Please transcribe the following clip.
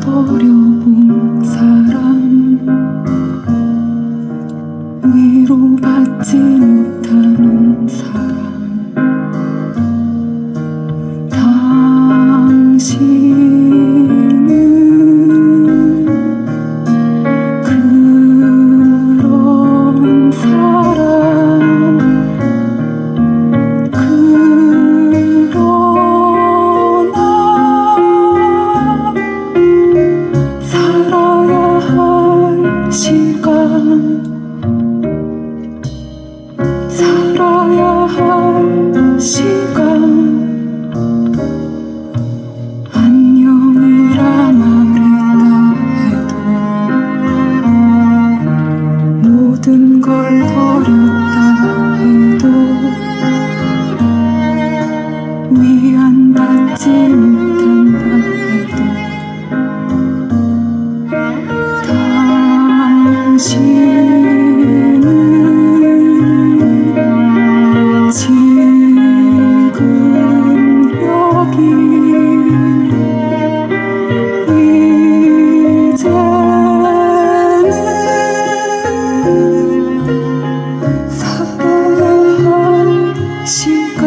버려본 사람 위로받지 못해. 지 못한다 해도 당신은 지금 여기 이제는 사랑할 시간